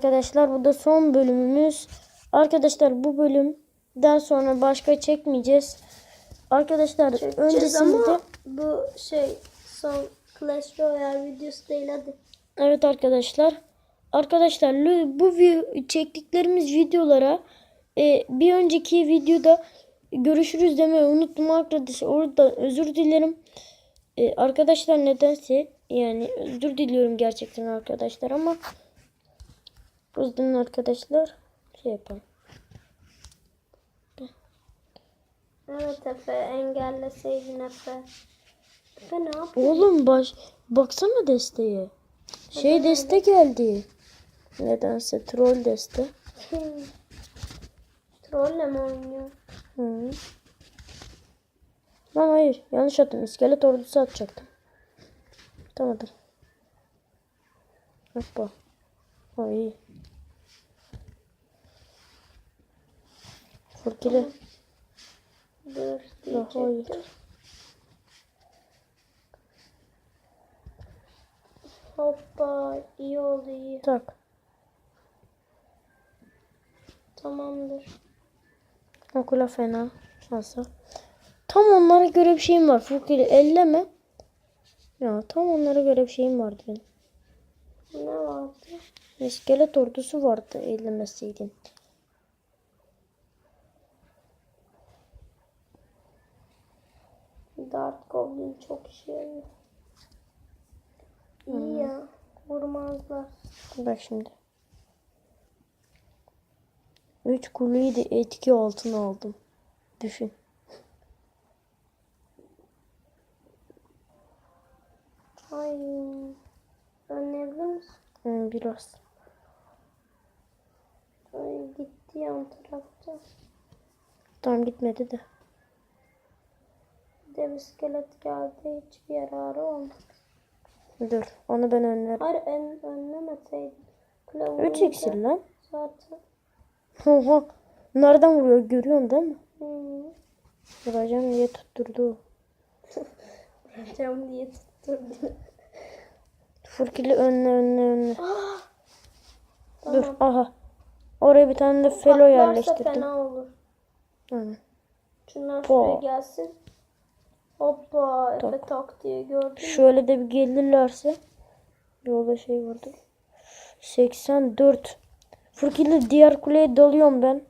Arkadaşlar bu da son bölümümüz. Arkadaşlar bu bölümden sonra başka çekmeyeceğiz. Arkadaşlar Çekeceğiz öncesinde ama bu şey son Clash Royale videosu değil hadi. evet arkadaşlar. Arkadaşlar bu çektiklerimiz videolara e, bir önceki videoda görüşürüz demeyi unuttum arkadaşlar. Orada özür dilerim. E, arkadaşlar nedense yani özür diliyorum gerçekten arkadaşlar ama o yüzden arkadaşlar şey yapalım. Evet Efe engelleseydin Efe. Efe ne yapıyor? Oğlum baş baksana desteğe. Şey deste geldi. Nedense troll deste. Trolle mi oynuyor? Hı. Lan hayır yanlış attım. İskelet ordusu atacaktım. Tamam. Hoppa. İyi. Fırkili. Dur Ya, hayır. diyecektim. Hoppa iyi oldu iyi. Tak. Tamamdır. Okula fena. Nasıl? Tam onlara göre bir şeyim var. Fırkili elleme. Ya tam onlara göre bir şeyim vardı benim. Ne vardı? İskelet ordusu vardı ellemeseydin. Dart Goblin çok işe yarıyor. İyi ya. Vurmazlar. Bak şimdi. 3 kuleyi de etki altına aldım. Düşün. Ay. Önleyebilir misin? Hmm, biraz. Ay gitti yan tarafta. Tam gitmedi de. Dev iskelet geldi. Hiçbir yararı olmadı. Dur. Onu ben önlerim. Hayır en önlemeseydim. Kule 3 vurunca iksir lan. Zaten. Oha. Nereden vuruyor görüyorsun değil mi? Hmm. Vuracağım diye tutturdu. Vuracağım diye tutturdu. Furkili önle önle önle. Dur. Tamam. Aha. Oraya bir tane de felo Patlarsa yerleştirdim. fena olur. Hı. Şunlar Po. şuraya gelsin. Hoppa Efe Tak. tak diye gördün mü? Şöyle de bir gelirlerse. Yolda şey vardı. 84. Furkili diğer kuleye dalıyorum ben.